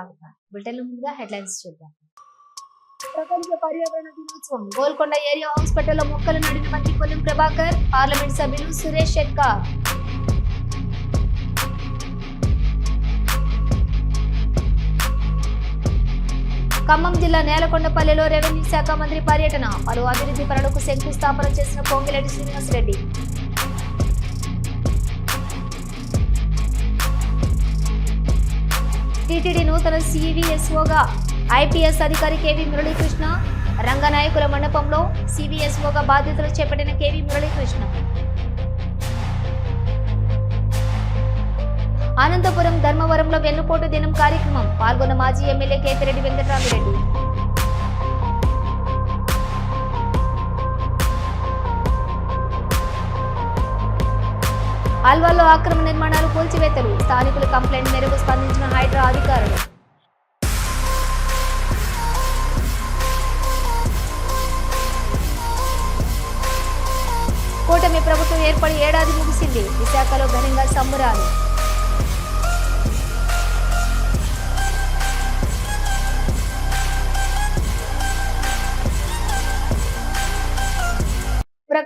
స్వాగతం బులెటిన్ ముందుగా హెడ్లైన్స్ చూద్దాం. ప్రపంచ పర్యావరణ దినోత్సవం. గోల్కొండ ఏరియా హాస్పిటల్లో మొక్కలు నడిన మంత్రి పొన్నం ప్రభాకర్ పార్లమెంట్ సభ్యులు సురేష్ షెట్కార్ ఖమ్మం జిల్లా నేలకొండపల్లిలో రెవెన్యూ శాఖ మంత్రి పర్యటన. పలు అభివృద్ధి పనులకు శంకుస్థాపన చేసిన పొంగిరెడ్డి శ్రీనివాసరెడ్డి. టీటీడీ నూతన సివిఎస్ఓగా ఐపీఎస్ అధికారి కేవీ మురళీకృష్ణ రంగనాయకుల మండపంలో సివిఎస్ఓగా బాధ్యతలు చేపట్టిన కేవీ మురళీకృష్ణ. అనంతపురం ధర్మవరంలో వెన్నుపోటు దినం కార్యక్రమం. పాల్గొన్న మాజీ ఎమ్మెల్యే కేతిరెడ్డి వెంకటరామిరెడ్డి. అల్వాలో అక్రమ నిర్మాణాలు కూల్చివేతలు. స్థానికుల కంప్లైంట్ మేరకు స్పందించిన హైడ్రా అధికారులు. కూటమి ప్రభుత్వం ఏర్పడి ఏడాది ముగిసింది. విశాఖలో ఘనంగా సంబరాలు.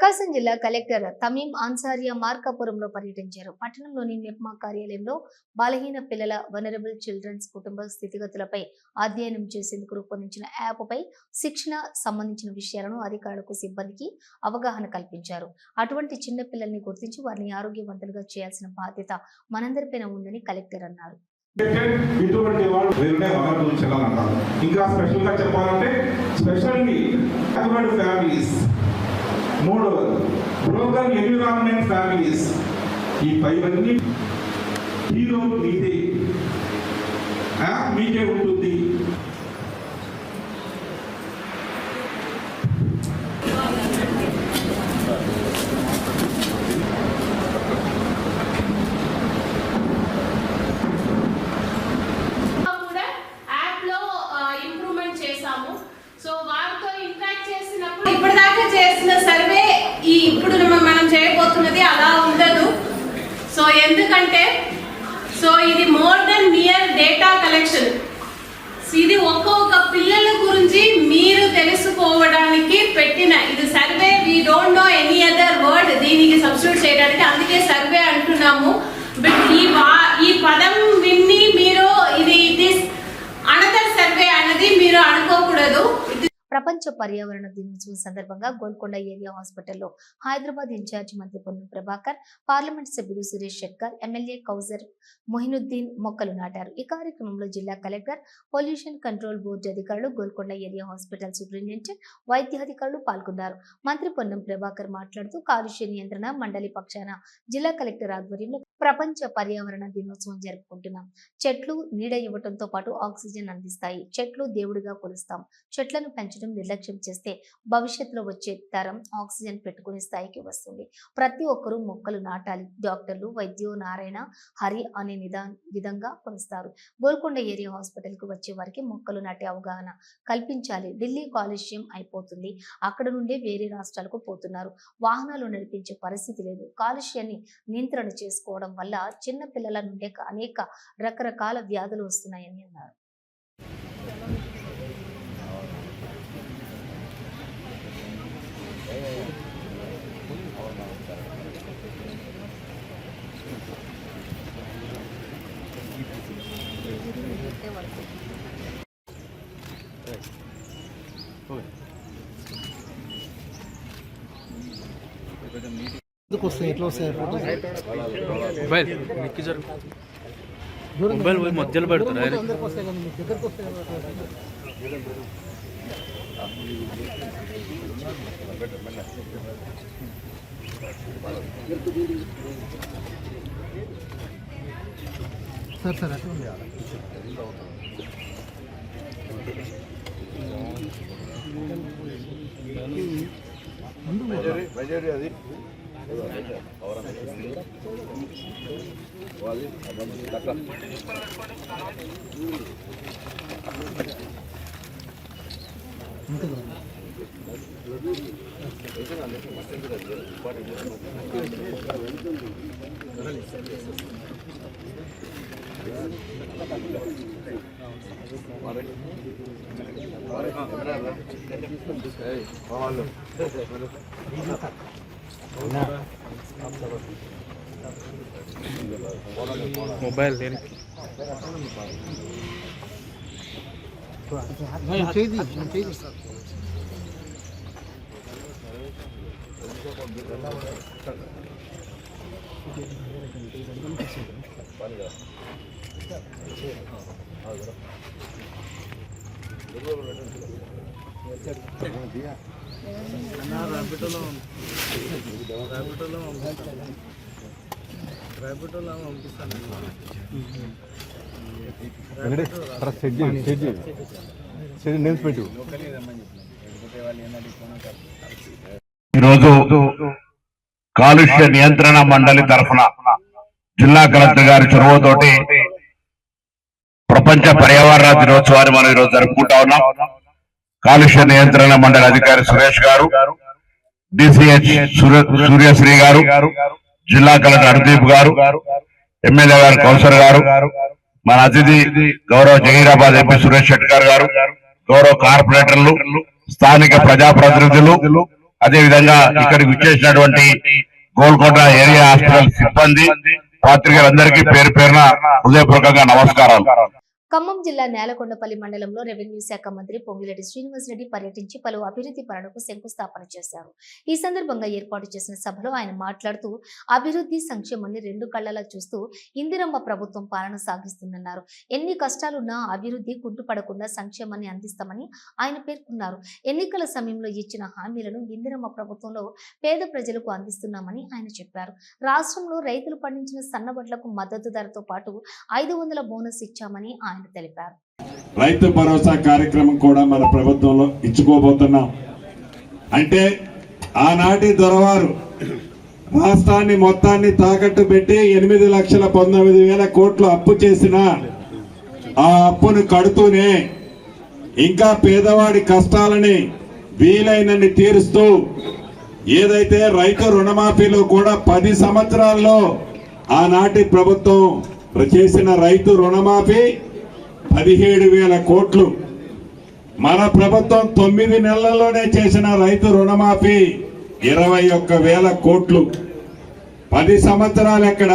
ప్రకాశం జిల్లా కలెక్టర్ తమీం అన్సారియా మార్కాపురంలో పర్యటించారు. పట్టణంలోని మెప్మా కార్యాలయంలో బలహీన పిల్లల వనరబుల్ చిల్డ్రన్స్ కుటుంబ స్థితిగతులపై అధ్యయనం చేసేందుకు రూపొందించిన యాప్పై శిక్షణ సంబంధించిన విషయాలను అధికారులకు సిబ్బందికి అవగాహన కల్పించారు. అటువంటి చిన్న పిల్లల్ని గుర్తించి వారిని ఆరోగ్యవంతులుగా చేయాల్సిన బాధ్యత మనందరిపైన ఉందని కలెక్టర్ అన్నారు. ఇటువంటి వాళ్ళు వేరే వనరులు చెల్లాలంటారు ఇంకా స్పెషల్గా చెప్పాలంటే స్పెషల్లీ అటువంటి ఫ్యామిలీస్ మూడవది బ్రోకన్ ఎన్విరాన్మెంట్ ఫ్యామిలీస్. ఈ పైవన్నీ హీరో మీదే మీకే ఉంటుంది కూడా యాప్లో ఇంప్రూవ్మెంట్ చేశాము సో వారితో ఇంటరాక్ట్ చేసినప్పుడు ఇప్పటిదాకా చేసిన సర్వే ఈ ఇప్పుడు మనం- మనం చేయబోతున్నది అలా ఉండదు సో ఎందుకంటే సో ఇది more than mere data collection ఇది ఒక్కొక్క పిల్లల గురించి మీరు తెలుసుకోవడానికి పెట్టిన ఇది survey we don't know any other word దీనికి సబ్స్టిట్యూట్ చేయడానికి. అందుకే సర్వే అంటున్నాము. బట్ ఈ వా ఈ పదం విన్ని మీరు ఇది ఇట్ ఈస్ అనదర్ సర్వే అనేది మీరు అనుకోకూడదు. ప్రపంచ పర్యావరణ దినోత్సవం సందర్భంగా గోల్కొండ ఏరియా హాస్పిటల్లో హైదరాబాద్ ఇన్ఛార్జి మంత్రి పొన్నం ప్రభాకర్ పార్లమెంట్ సభ్యులు సురేష్ షెట్కర్ ఎమ్మెల్యే కౌజర్ మొహినుద్దీన్ మొక్కలు నాటారు. ఈ కార్యక్రమంలో జిల్లా కలెక్టర్ పొల్యూషన్ కంట్రోల్ బోర్డు అధికారులు గోల్కొండ ఏరియా హాస్పిటల్ సూపరింటెండెంట్ వైద్యాధికారులు పాల్గొన్నారు. మంత్రి పొన్నం ప్రభాకర్ మాట్లాడుతూ కాలుష్య నియంత్రణ మండలి పక్షాన జిల్లా కలెక్టర్ ఆధ్వర్యంలో ప్రపంచ పర్యావరణ దినోత్సవం జరుపుకుంటున్నాం. చెట్లు నీడ ఇవ్వటంతో పాటు ఆక్సిజన్ అందిస్తాయి. చెట్లు దేవుడిగా కొలుస్తాం. చెట్లను పెంచడం నిర్లక్ష్యం చేస్తే భవిష్యత్తులో వచ్చే తరం ఆక్సిజన్ పెట్టుకునే స్థాయికి వస్తుంది. ప్రతి ఒక్కరూ మొక్కలు నాటాలి. డాక్టర్లు వైద్యో నారాయణ హరి అనే నిదా విధంగా కొలుస్తారు గోల్కొండ ఏరియా హాస్పిటల్కు వచ్చే వారికి మొక్కలు నాటే అవగాహన కల్పించాలి. ఢిల్లీ కాలుష్యం అయిపోతుంది. అక్కడ నుండే వేరే రాష్ట్రాలకు పోతున్నారు. వాహనాలు నడిపించే పరిస్థితి లేదు. కాలుష్యాన్ని నియంత్రణ చేసుకోవడం వల్ల చిన్న పిల్లల నుండే అనేక రకరకాల వ్యాధులు వస్తున్నాయని అన్నారు. ఎందుకు వస్తాయి ఎట్లా వస్తాయి ఫోటోస్ మొబైల్ ఎక్కి జరుగు మొబైల్ పోయి మధ్యలో పెడతారు ఆయన అందరికి వస్తాయి కదా మీకు దగ్గరకు వస్తాయి కదా అట్లా. సార్ అది ఉంది ముందు ఉంటుంది mobile set set set names పెట్టు ఈరోజు కాలుష్య నియంత్రణ మండలి తరఫున జిల్లా కలెక్టర్ గారి చొరవతోటి ప్రపంచ పర్యావరణ దినోత్సవాన్ని మనం ఈరోజు జరుపుకుంటా ఉన్నాం. కాలుష్య నియంత్రణ మండలి అధికారి సురేష్ గారు డిసిహెచ్ సూర్యశ్రీ గారు జిల్లా కలెక్టర్ హర్దీప్ గారు ఎమ్మెల్యే గారు కౌన్సిలర్ గారు మన అతిథి గౌరవ జహీరాబాద్ ఎంపీ సురేష్ షెట్కర్ గారు గౌరవ కార్పొరేటర్లు స్థానిక ప్రజాప్రతినిధులు అదేవిధంగా ఇక్కడికి విచ్చేసినటువంటి గోల్కొండ ఏరియా హాస్పిటల్ సిబ్బంది పాత్రికలందరికీ పేరు పేరున హృదయపూర్వకంగా నమస్కారాలు. ఖమ్మం జిల్లా నేలకొండపల్లి మండలంలో రెవెన్యూ శాఖ మంత్రి పొంగిరెడ్డి శ్రీనివాసరెడ్డి పర్యటించి పలు అభివృద్ధి పనులకు శంకుస్థాపన చేశారు. ఈ సందర్భంగా ఏర్పాటు చేసిన సభలో ఆయన మాట్లాడుతూ అభివృద్ధి సంక్షేమాన్ని రెండు కళ్ళలా చూస్తూ ఇందిరమ్మ ప్రభుత్వం పాలన సాగిస్తుందన్నారు. ఎన్ని కష్టాలున్నా అభివృద్ధి కుంటుపడకుండా సంక్షేమాన్ని అందిస్తామని ఆయన పేర్కొన్నారు. ఎన్నికల సమయంలో ఇచ్చిన హామీలను ఇందిరమ్మ ప్రభుత్వంలో పేద ప్రజలకు అందిస్తున్నామని ఆయన చెప్పారు. రాష్ట్రంలో రైతులు పండించిన సన్నబడ్లకు మద్దతు ధరతో పాటు ఐదు వందల బోనస్ ఇచ్చామని ఆయన తెలిపారు. రైతు భరోసా కార్యక్రమం కూడా మన ప్రభుత్వంలో ఇచ్చుకోబోతున్నాం. అంటే ఆనాటి దొరవారు రాష్ట్రాన్ని మొత్తాన్ని తాకట్టు పెట్టి ఎనిమిది లక్షల పంతొమ్మిది వేల కోట్లు అప్పు చేసిన ఆ అప్పును కడుతూనే ఇంకా పేదవాడి కష్టాలని వీలైనన్ని తీరుస్తూ ఏదైతే రైతు రుణమాఫీలో కూడా పది సంవత్సరాల్లో ఆనాటి ప్రభుత్వం చేసిన రైతు రుణమాఫీ పదిహేడు వేల కోట్లు. మన ప్రభుత్వం తొమ్మిది నెలల్లోనే చేసిన రైతు రుణమాఫీ ఇరవై ఒక్క వేల కోట్లు. పది సంవత్సరాలు ఎక్కడ?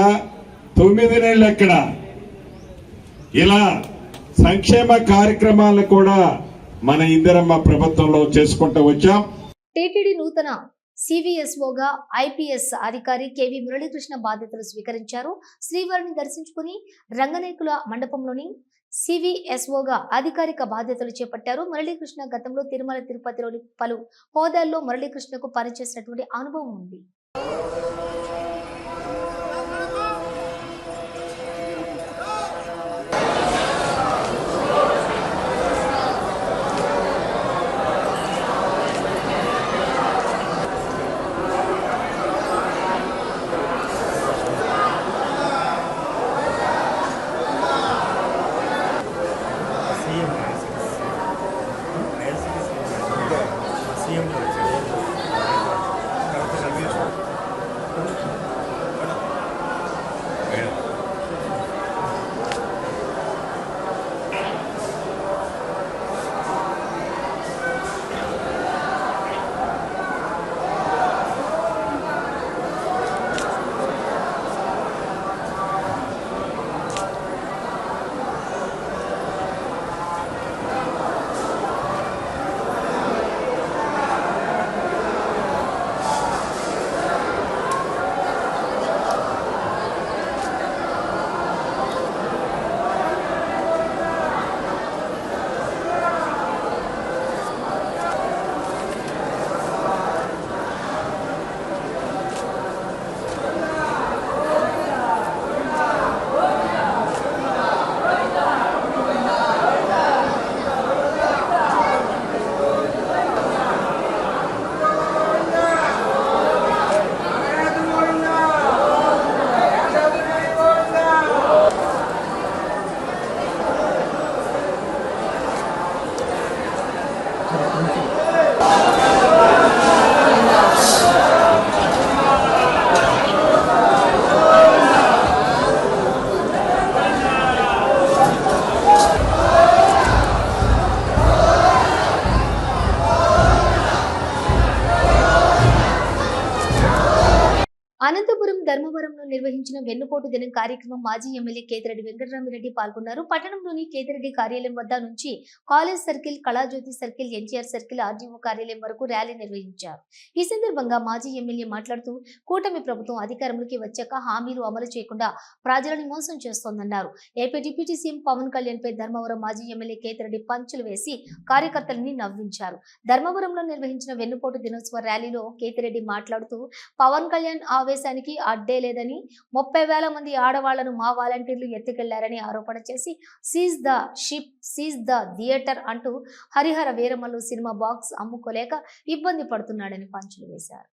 తొమ్మిది నెలలు ఎక్కడ? ఇలా సంక్షేమ కార్యక్రమాలను కూడా మన ఇందిరమ్మ ప్రభుత్వంలో చేసుకుంటూ వచ్చాం. టీటీడీ నూతన సివిఎస్ఓగా ఐపీఎస్ అధికారి కేవి మురళీకృష్ణ బాధ్యతలు స్వీకరించారు. శ్రీవారిని దర్శించుకుని రంగనేకుల మండపంలోని సివిఎస్ఓగా అధికారిక బాధ్యతలు చేపట్టారు. మురళీకృష్ణ గతంలో తిరుమల తిరుపతిలోని పలు హోదాల్లో మురళీకృష్ణకు పనిచేసినటువంటి అనుభవం ఉంది. మాజీ ఎమ్మెల్యే కేతిరెడ్డి వెంకటరామిరెడ్డి పాల్గొన్నారు. పట్టణంలోని కేతిరెడ్డి కార్యాలయం వద్ద నుంచి college circle Kalajyothi circle NTR circle RDO కార్యాలయం వరకు ర్యాలీ నిర్వహించారు. ఈ సందర్భంగా మాజీ ఎమ్మెల్యే మాట్లాడుతూ కూటమి ప్రభుత్వం అధికారంలోకి వచ్చాక హామీలు అమలు చేయకుండా ప్రజలను మోసం చేస్తోందన్నారు. AP deputy CM Pawan Kalyan పై ధర్మవరం మాజీ ఎమ్మెల్యే కేతిరెడ్డి పంచులు వేసి కార్యకర్తలని నవ్వించారు. ధర్మవరంలో నిర్వహించిన వెన్నుపోటు దినోత్సవ ర్యాలీలో కేతిరెడ్డి మాట్లాడుతూ పవన్ కళ్యాణ్ ఆవేశానికి అడ్డే లేదని ముప్పై వేల మంది ఆడవాళ్ళను మా వాలంటీర్లు ఎత్తుకెళ్ళారని ఆరోపణ చేసి seize the ship seize the theatre అంటూ హరిహర వీరమల్లు సినిమా బాక్స్ అమ్ముకోలేక ఇబ్బంది పడుతున్నాడని పంచులు వేశారు.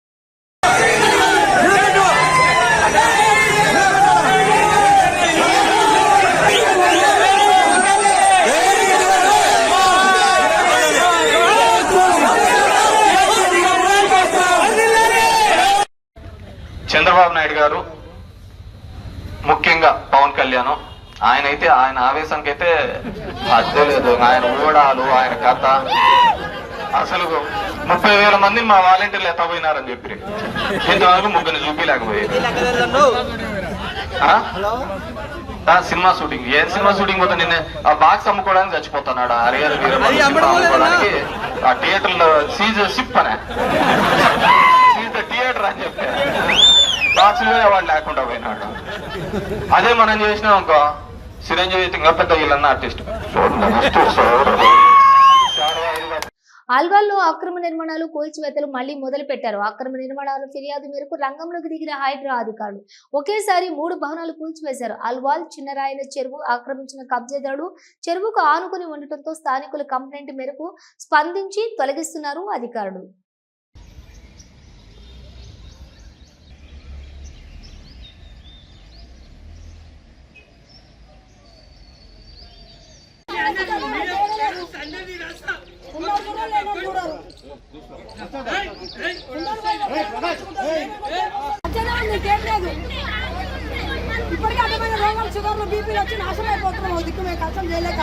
చంద్రబాబు నాయుడు గారు ముఖ్యంగా పవన్ కళ్యాణ్. ఆయన అయితే ఆయన ఆవేశానికి అయితే అద్దె లేదు. ఆయన ఊడాలు ఆయన కథ. అసలు ముప్పై వేల మంది మా వాలంటీర్లు ఎత్తపోయినారని చెప్పి ఇంతవరకు ముగ్గురిని చూపించలేకపోయారు సినిమా షూటింగ్. ఏ సినిమా షూటింగ్ పోతే నిన్న ఆ బాక్స్ అమ్ముకోవడానికి చచ్చిపోతున్నాడు? హరిహర అమ్ముకోవడానికి ఆ థియేటర్లో సీజ్ సిప్ అనే. సీజ్ థియేటర్ అని చెప్పి బాక్స్ వాడు లేకుండా పోయినాడు. అదే మనం చేసినాం అనుకో చిరంజీవి ఇంకా పెద్ద వీళ్ళన్న ఆర్టిస్ట్. ఆల్వాల్లో అక్రమ నిర్మాణాలు కూల్చివేతలు మళ్ళీ మొదలు పెట్టారు అక్రమ నిర్మాణాల ఫిర్యాదు మేరకు రంగంలోకి దిగిన హైడ్రా అధికారులు. ఒకేసారి మూడు భవనాలు కూల్చివేశారు. అల్వాల్ చిన్నరాయన చెరువు ఆక్రమించిన కబ్జాదారుడు చెరువుకు ఆనుకుని ఉండటంతో స్థానికుల కంప్లైంట్ మేరకు స్పందించి తొలగిస్తున్నారు అధికారులు. ఇప్పటికే అడ్డమైన రోగాలు షుగర్లు బీపీలు వచ్చి నాశనం అయిపోతున్నాం. దిక్కు మేము కష్టం చేయలేక.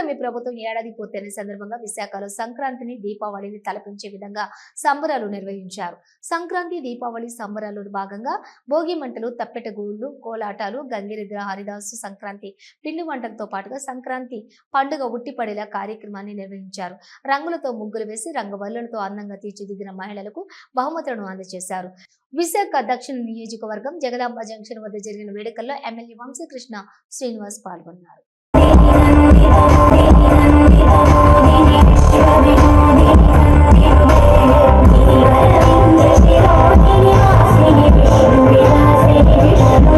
కూటమి ప్రభుత్వం ఏడాది పూర్తయిన సందర్భంగా విశాఖలో సంక్రాంతిని దీపావళిని తలపించే విధంగా సంబరాలు నిర్వహించారు. సంక్రాంతి దీపావళి సంబరాలు భాగంగా భోగి మంటలు తప్పెటగూళ్ళు కోలాటాలు గంగిరెద్ర హరిదాసు సంక్రాంతి పిండి వంటలతో పాటుగా సంక్రాంతి పండుగ ఉట్టిపడేలా కార్యక్రమాన్ని నిర్వహించారు. రంగులతో ముగ్గులు వేసి రంగవల్లులతో అందంగా తీర్చిదిద్దిన మహిళలకు బహుమతులను అందజేశారు. విశాఖ దక్షిణ నియోజకవర్గం జగదాంబ జంక్షన్ వద్ద జరిగిన వేడుకల్లో ఎమ్మెల్యే వంశీకృష్ణ శ్రీనివాస్ పాల్గొన్నారు. Oh,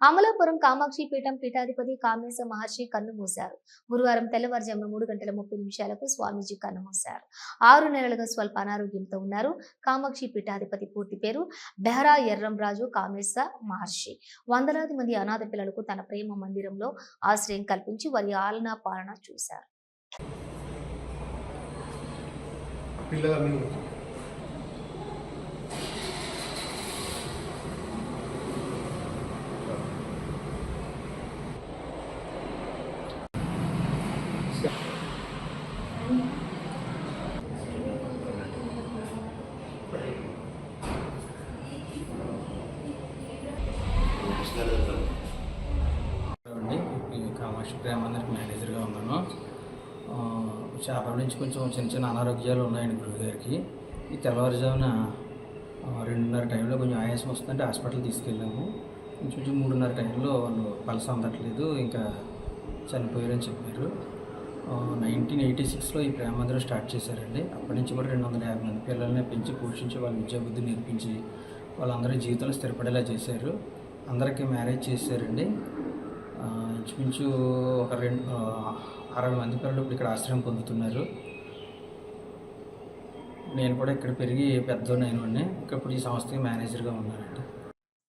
అమలాపురం కామాక్షి పీఠం పీఠాధిపతి కామేశ మహర్షి కన్ను మూశారు. గురువారం తెల్లవారుజామున మూడు గంటల ముప్పై నిమిషాలకు స్వామీజీ కన్ను మూశారు. ఆరు నెలలుగా స్వల్ప అనారోగ్యంతో ఉన్నారు. కామాక్షి పీఠాధిపతి పూర్తి పేరు బెహరా ఎర్రంరాజు కామేశ మహర్షి. వందలాది మంది అనాథ పిల్లలకు తన ప్రేమ మందిరంలో ఆశ్రయం కల్పించి వారి ఆలనా పాలన చూశారు. పిల్లలను ఈ కామాక్షి ప్రేమ మందిరికి మేనేజర్గా ఉన్నాను ఆ, చాలా రోజుల నుంచి కొంచెం చిన్న చిన్న అనారోగ్యాలు ఉన్నాయండి గురువుగారికి ఈ తెల్లవారుజామున రెండున్నర టైంలో కొంచెం ఆయాసం వస్తుందంటే హాస్పిటల్ తీసుకెళ్ళాము. కొంచెం కొంచెం మూడున్నర టైంలో వాళ్ళు పలస అందట్లేదు ఇంకా చనిపోయారని చెప్పారు. నైన్టీన్ ఎయిటీ సిక్స్లో ఈ ప్రేమ స్టార్ట్ చేశారండి. అప్పటి నుంచి కూడా రెండు వందల యాభై మంది పిల్లల్ని పెంచి పోషించి వాళ్ళ విద్యాబుద్ధి నేర్పించి వాళ్ళందరూ జీవితంలో స్థిరపడేలా చేశారు. అందరికీ మ్యారేజ్ చేశారండి. ఇంచుమించు ఒక రెండు అరవై మంది పిల్లలు ఇప్పుడు ఇక్కడ ఆశ్రయం పొందుతున్నారు. నేను కూడా ఇక్కడ పెరిగి పెద్దోనైనా ఇప్పుడు ఈ సంస్థకి మేనేజర్గా ఉన్నానండి.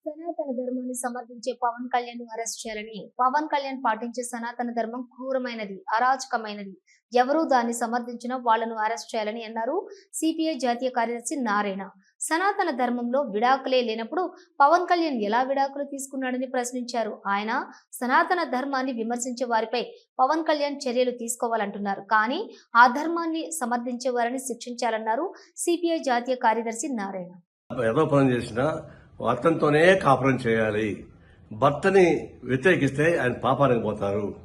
సనాతన ధర్మాన్ని సమర్థించే పవన్ కళ్యాణ్ అరెస్ట్ చేయాలని పవన్ కళ్యాణ్ పాటించే సనాతన ధర్మం క్రూరమైనది అరాచకమైనది. ఎవరూ దాన్ని సమర్థించినా వాళ్ళను అరెస్ట్ చేయాలని అన్నారు. సిపిఐ జాతీయ కార్యదర్శి నారాయణ. సనాతన ధర్మంలో విడాకులే లేనప్పుడు పవన్ కళ్యాణ్ ఎలా విడాకులు తీసుకున్నాడని ప్రశ్నించారు. ఆయన సనాతన ధర్మాన్ని విమర్శించే వారిపై పవన్ కళ్యాణ్ చర్యలు తీసుకోవాలంటున్నారు. కానీ ఆ ధర్మాన్ని సమర్థించే వారిని శిక్షించాలన్నారు సిపిఐ జాతీయ కార్యదర్శి నారాయణ. ఏదో పని చేసినా అతనితోనే కాపురం చేయాలి. భర్తని వ్యతిరేకిస్తే ఆయన పాపానికి పోతారు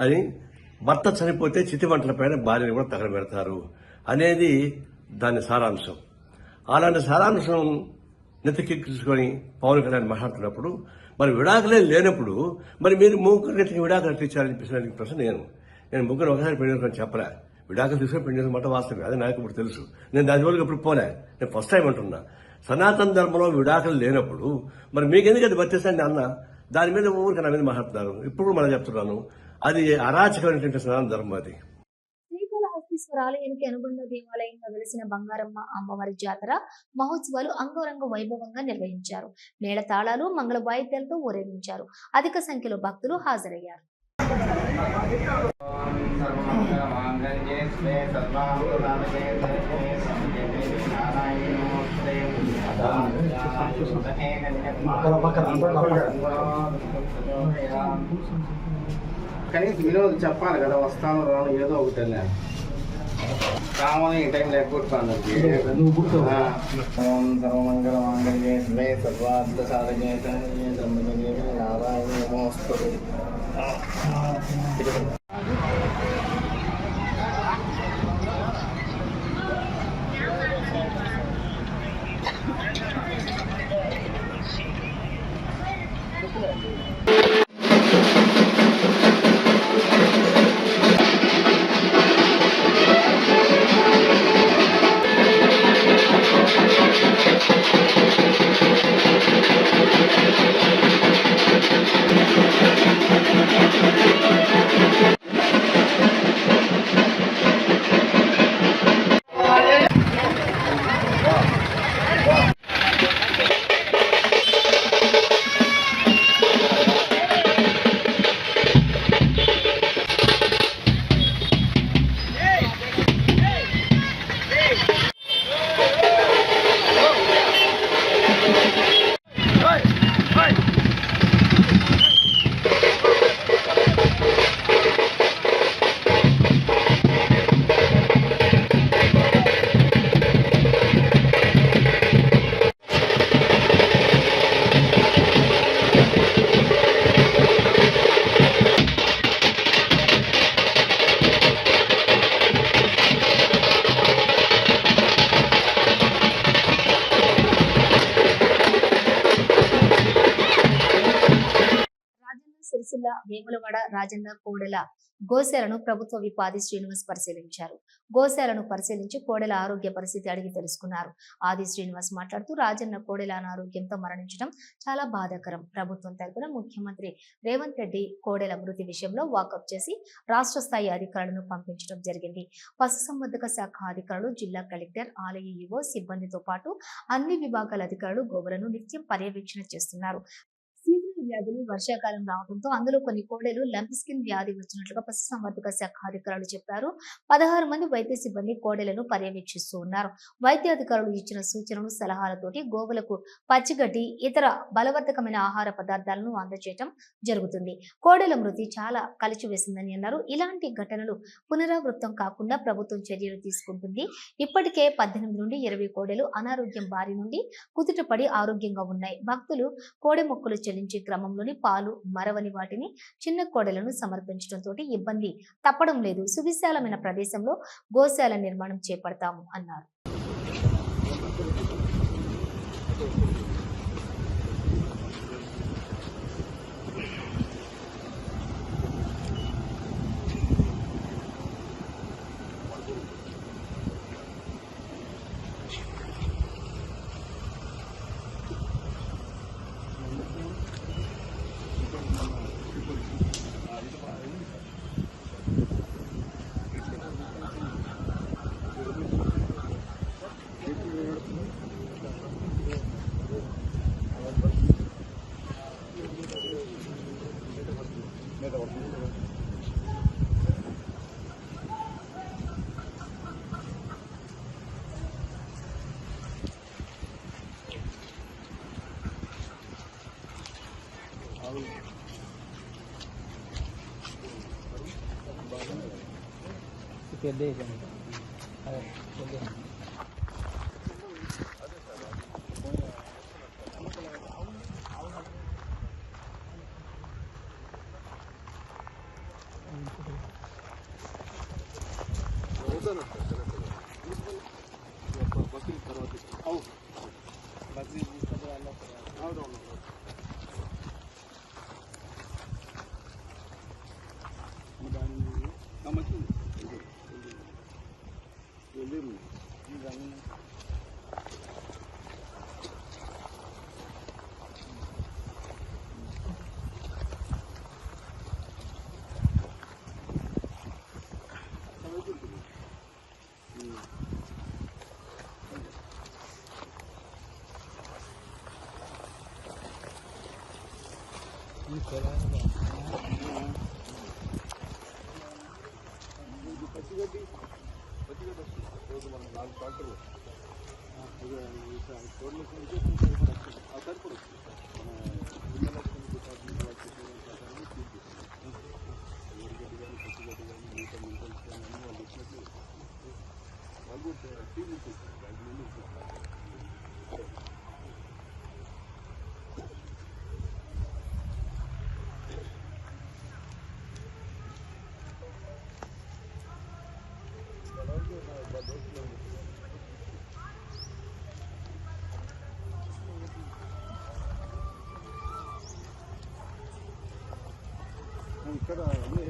అని భర్త చనిపోతే చితి పైన భార్యని కూడా తగలబెడతారు అనేది దాని సారాంశం. అలాంటి సారాంశం నెత్తికెక్కించుకొని పవన్ కళ్యాణ్ మాట్లాడుతున్నప్పుడు మరి విడాకులే లేనప్పుడు మరి మీరు ముగ్గురు నెత్తికి విడాకులు ఎట్లా చెప్పేసి ప్రశ్న నేను. నేను ముగ్గురు ఒకసారి పెళ్ళి చేసుకొని చెప్పలే. విడాకులు తీసుకొని పెళ్ళి చేసుకున్న మాట వాస్తవం అది నాకు ఇప్పుడు తెలుసు. నేను దాని వరకు ఇప్పుడు పోలే. నేను ఫస్ట్ టైం అంటున్నా. సనాతన ధర్మంలో విడాకులు లేనప్పుడు మరి మీకు ఎందుకు అది వర్తిస్తుంది అన్న దాని మీద ఊరికి నా మీద మాట్లాడుతున్నారు. ఇప్పుడు మనం చెప్తున్నాను. అది అరాచకమైనటువంటి సనాతన ధర్మం అది. శ్రీకాళహస్తీశ్వర ఆలయానికి అనుబంధ దేవాలయంగా వెలిసిన బంగారమ్మ అమ్మవారి జాతర మహోత్సవాలు అంగరంగ వైభవంగా నిర్వహించారు. మేళ తాళాలు మంగళ వాయిద్యాలతో ఊరేగించారు. అధిక సంఖ్యలో భక్తులు హాజరయ్యారు. కనీసం వినోద్ చెప్పాలి కదా వస్తాను రాను ఏదో ఒకటి కామన్ ఈ టైం లేకపోతున్నాను ఓం సర్వమంగళ మాంగళ్యే శివే సర్వార్థ సాధకే శరణ్యే త్రయంబకే నారాయణ వేములవాడ రాజన్న కోడెల గోశాలను ప్రభుత్వ విపాది శ్రీనివాస్ పరిశీలించారు. గోశాలను పరిశీలించి కోడెల ఆరోగ్య పరిస్థితి అడిగి తెలుసుకున్నారు. ఆది శ్రీనివాస్ మాట్లాడుతూ రాజన్న కోడెల అనారోగ్యంతో మరణించడం చాలా బాధాకరం. ప్రభుత్వం తరపున ముఖ్యమంత్రి రేవంత్ రెడ్డి కోడెల మృతి విషయంలో వాకప్ చేసి రాష్ట్ర స్థాయి అధికారులను పంపించడం జరిగింది. పశుసంవర్ధక శాఖ అధికారులు జిల్లా కలెక్టర్ ఆలయ ఈవో సిబ్బందితో పాటు అన్ని విభాగాల అధికారులు గోవులను నిత్యం పర్యవేక్షణ చేస్తున్నారు. వ్యాధులు వర్షాకాలం రావడంతో అందులో కొన్ని కోడెలు లంప్ స్కిన్ వ్యాధి వచ్చినట్లుగా పశుసంవర్ధక శాఖ అధికారులు చెప్పారు. పదహారు మంది వైద్య సిబ్బంది కోడెలను పర్యవేక్షిస్తూ ఉన్నారు. వైద్య అధికారులు ఇచ్చిన సూచనలు సలహాలతోటి గోవులకు పచ్చిగడ్డి ఇతర బలవర్ధకమైన ఆహార పదార్థాలను అందజేయటం జరుగుతుంది. కోడెల మృతి చాలా కలిచివేసిందని అన్నారు. ఇలాంటి ఘటనలు పునరావృతం కాకుండా ప్రభుత్వం చర్యలు తీసుకుంటుంది. ఇప్పటికే పద్దెనిమిది నుండి ఇరవై కోడెలు అనారోగ్యం బారి నుండి కుదుటపడి ఆరోగ్యంగా ఉన్నాయి. భక్తులు కోడె మొక్కలు చెల్లించి క్రమంలోని పాలు మరవని వాటిని చిన్న కోడలను సమర్పించడంతో ఇబ్బంది తప్పడం లేదు. సువిశాలమైన ప్రదేశంలో గోశాల నిర్మాణం చేపడతాము అన్నారు. que dejan. ఇక్కడ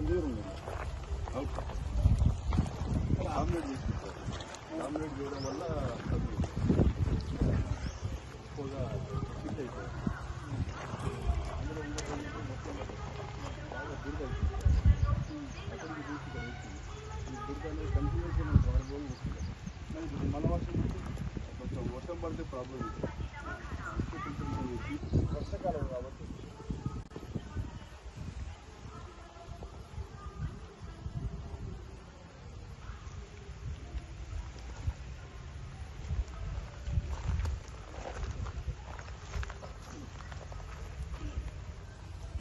అన్ని ఎన్ని ఉన్నాయి అవుట్ ఆమ్లెట్ తీసుకుంటారు ఆమ్లెట్ చేయడం వల్ల అది ఎక్కువగా ఫిట్ అవుతుంది అందులో ఉన్నటువంటి మొత్తం బాగా దుర్గ అవుతుంది అక్కడికి తీసి ఇక్కడ వేస్తుంది ఈ దుర్గ అనేది కంటిన్యూస్ మనకు వారం రోజులు వస్తుంది మరి ఇప్పుడు మళ్ళీ వర్షం పడితే కొంచెం వర్షం పడితే ప్రాబ్లం ఉంటుంది అందుకే కొంచెం మనం తీసి- వర్షాకాలం కాబట్టి మనం కొత్త కోశాలు వచ్చింది అవి తర్వాత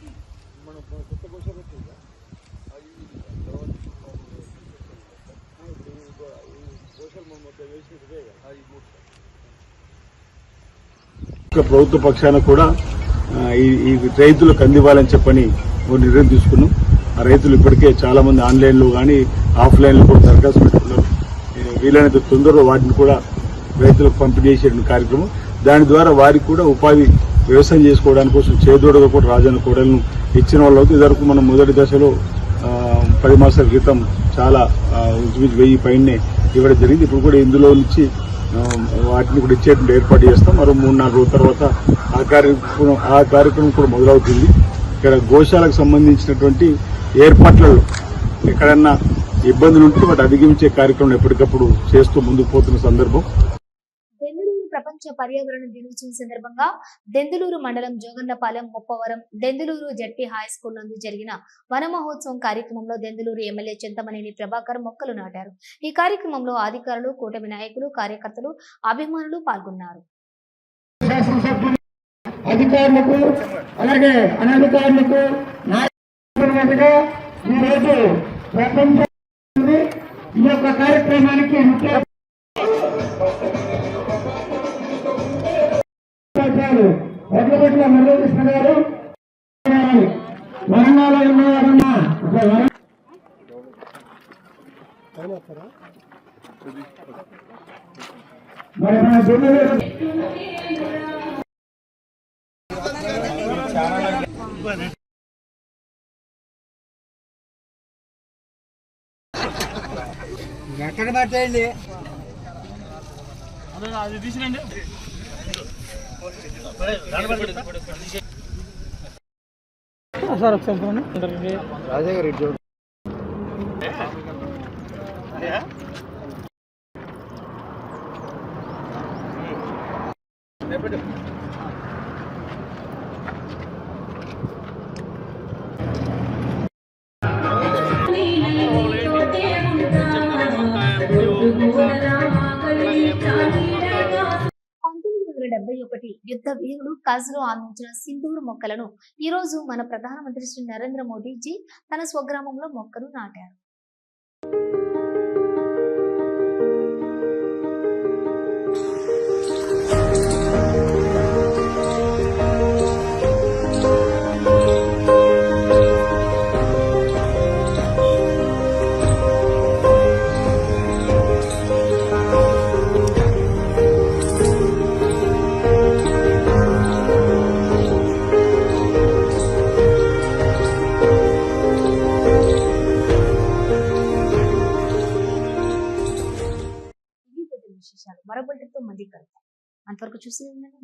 ఇప్పుడు ఈ గో- ఈ కోశాలు మనం మొత్తం వేసినట్టుదే కదా ఈ మూడు ప్రభుత్వ పక్షాన కూడా ఈ రైతులకు అందివ్వాలని చెప్పని ఓ నిర్ణయం తీసుకున్నాం. ఆ రైతులు ఇప్పటికే చాలా మంది ఆన్లైన్లో కానీ ఆఫ్లైన్లో కూడా దరఖాస్తు పెట్టుకున్నారు. వీలైనంత తొందరగా వాటిని కూడా రైతులకు పంపిణీ చేసే కార్యక్రమం. దాని ద్వారా వారికి కూడా ఉపాధి వ్యవసాయం చేసుకోవడానికి కోసం చేదోడుగా కూడా రాజన్న కోడలను ఇచ్చిన వాళ్ళు ఇదివరకు మనం మొదటి దశలో పది మాసాల క్రితం చాలా ఇంచుమించు వెయ్యి పైనే ఇవ్వడం జరిగింది. ఇప్పుడు కూడా ఇందులో నుంచి వాటిని కూడా ఇచ్చేటువంటి ఏర్పాటు చేస్తాం. మరో మూడు నాలుగు రోజుల తర్వాత ఆ కార్యక్రమం ఆ కార్యక్రమం కూడా మొదలవుతుంది. ఇక్కడ గోశాలకు సంబంధించినటువంటి ఏర్పాట్లలో ఎక్కడన్నా ఇబ్బందులు ఉంటే వాటి అధిగమించే కార్యక్రమం ఎప్పటికప్పుడు చేస్తూ ముందుకు పోతున్న సందర్భం. ప్రపంచ పర్యావరణ దినోత్సవం సందర్భంగా దెందులూరు మండలం Jogannapalem Muppavaram Denduluru ZP high school నందు జరిగిన వన మహోత్సవం కార్యక్రమంలో దెందులూరు ఎమ్మెల్యే చింతమనేని ప్రభాకర్ మొక్కలు నాటారు. ఈ కార్యక్రమంలో అధికారులు కూటమి నాయకులు కార్యకర్తలు అభిమానులు పాల్గొన్నారు. అధికారులకు అలాగే అనధికారులకు ఈరోజు ప్రపంచ ఈ యొక్క కార్యక్రమానికి ముఖ్య ఉపాధ్యాయులు వడ్లపట్ల మురళీకృష్ణ గారు. వరంగల్ మరి మన జిల్లాలో ఎక్కడ పట్టేయండి సార్ ఒకసారి రాజా గారు ఇటు చూడు. పంతొమ్మిది డెబ్బై ఒకటి యుద్ధ వీరుడు కాజులో అందించిన సింధూరు మొక్కలను ఈ రోజు మన ప్రధానమంత్రి శ్రీ నరేంద్ర మోదీజీ తన స్వగ్రామంలో మొక్కను నాటారు. విశేషాలు మరో బులెటిన్తో మళ్ళీ కలుద్దాం. అంతవరకు చూసి ఉండండి